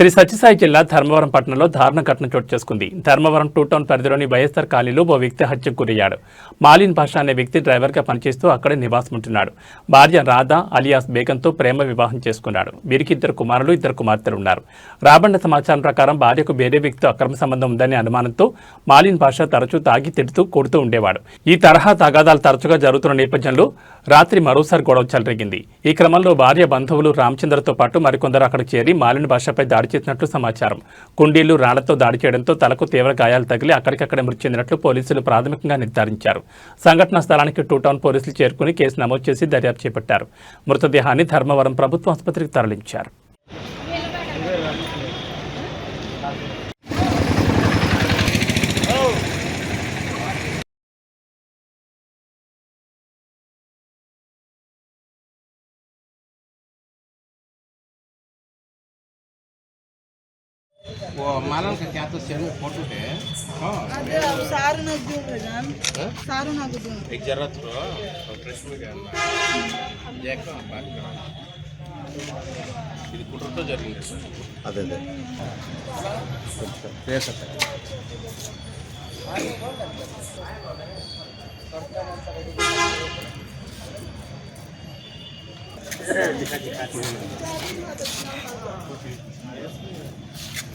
శ్రీ సత్యసాయి జిల్లా ధర్మవరం పట్టణంలో దారుణ ఘటన చోటు చేసుకుంది. ధర్మవరం టూ టౌన్ పరిధిలోని వైఎస్ఆర్ కాలనీలో ఓ వ్యక్తి హత్యకు గురయ్యాడు. మాలిన్ భాష అనే వ్యక్తి డ్రైవర్గా పనిచేస్తూ అక్కడే నివాసం ఉంటున్నాడు. భార్య రాధా అలియాస్ బేగంతో ప్రేమ వివాహం చేసుకున్నాడు. వీరికి ఇద్దరు కుమారులు ఇద్దరు కుమార్తెలు ఉన్నారు. రాబడిన సమాచారం ప్రకారం భార్యకు వేరే వ్యక్తితో అక్రమ సంబంధం ఉందనే అనుమానంతో మాలిన్ భాష తరచూ తాగి తిడుతూ కొడుతూ ఉండేవాడు. ఈ తరహా తగాదాలు తరచుగా జరుగుతున్న నేపథ్యంలో రాత్రి మరోసారి గొడవ చెలరేగింది. ఈ క్రమంలో భార్య బంధువులు రామచంద్రతో పాటు మరికొందరు అక్కడ చేరి మాలిన్ భాషపై దాడి చేసినట్లు సమాచారం. కుండీలు రాళ్ళతో దాడి చేయడంతో తలకు తీవ్ర గాయాలు తగిలి అక్కడికక్కడ మృతి చెందినట్లు పోలీసులు ప్రాథమికంగా నిర్ధారించారు. సంఘటనా స్థలానికి టూ టౌన్ పోలీసులు చేరుకుని కేసు నమోదు చేసి దర్యాప్తు చేపట్టారు. మృతదేహాన్ని ధర్మవరం ప్రభుత్వ ఆసుపత్రికి తరలించారు. वो मालूम का क्या तो सेनु फ़ोटो है? हाँ। ಅದೇ ಸಾರು ನಗ್ ದೂರಗನ್ सारू ना हाँ? ದೂರ एक जरा थोड़ा फ्रेश में करना जैक बात करना ಇದು ಕುಟ್ರತ ಜರ್ನಿಂಗ್ ಸರ್ ಅದೇ ಅದೇ ಪ್ಲೇಸ್ ಅಂತ दिखा दिखा।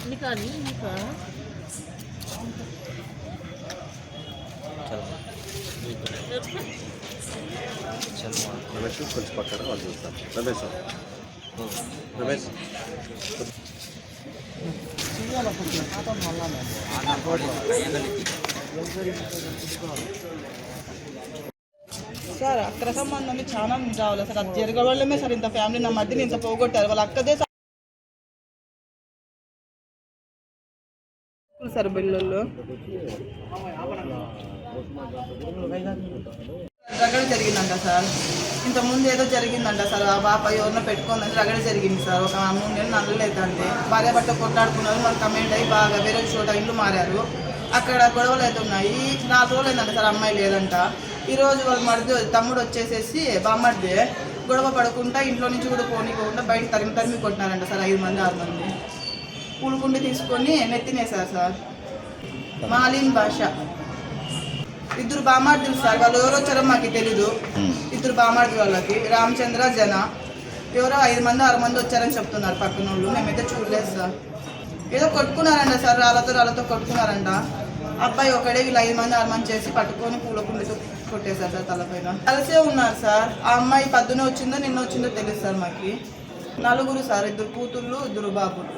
నికా రమేష్ కొంచెం పక్కన వాళ్ళు చూస్తారు. రమేష్ రమేష్. సార్ అక్కడ సంబంధం చాలా రావాలి సార్ అది జరగవడమే సార్ ఇంత ఫ్యామిలీ నా మధ్యని ఇంత పోగొట్టారు. వాళ్ళ అక్కదే సార్ బిల్లుల్లో? రగడ జరిగిందంట సార్. ఇంత ముందు ఏదో జరిగిందంట సార్. ఆ పాప ఎవరినో పెట్టుకుందని రగడ జరిగింది సార్. ఒక మూడు నెలలు నల్లలేదంటే. భార్య భర్త కొట్లాడుకున్నారు. మనకు కమెంట్ అయ్యి బాగా వేరే చోట ఇల్లు మారారు. అక్కడ గొడవలు అయితే ఉన్నాయి. నాలుగు రోజులు అయిందంట సార్ అమ్మాయి లేదంట. ఈరోజు వాళ్ళ మరిది తమ్ముడు వచ్చేసేసి బామ్మడిది గొడవ పడకుండా ఇంట్లో నుంచి కూడా పోనీకోకుండా బయట తరిమి తరిమి కొట్టినారంట సార్ ఐదు మంది ఆరు మంది. పూలకుండి తీసుకొని నెత్తినేసారు సార్. మాలిన్ భాష. ఇద్దరు బామార్దులు సార్ వాళ్ళు ఎవరు వచ్చారో మాకు తెలీదు. ఇద్దరు బామార్ది వాళ్ళకి. రామచంద్ర జన. ఎవరో ఐదు మంది ఆరు మంది వచ్చారని చెప్తున్నారు పక్కన వాళ్ళు మేమైతే చూడలేదు సార్. ఏదో కొట్టుకున్నారంట సార్ రాళ్ళతో రాళ్ళతో కొట్టుకున్నారంట. అబ్బాయి ఒకడే వీళ్ళు ఐదు మంది ఆరు మంది చేసి పట్టుకొని పూల కుండితో కొట్టేశారు సార్ తలపైన కలిసే ఉన్నారు సార్. ఆ అమ్మాయి పద్దునే వచ్చిందో నిన్న వచ్చిందో తెలియదు సార్ మాకు. నలుగురు సార్ ఇద్దరు కూతుళ్ళు ఇద్దరు బాబులు.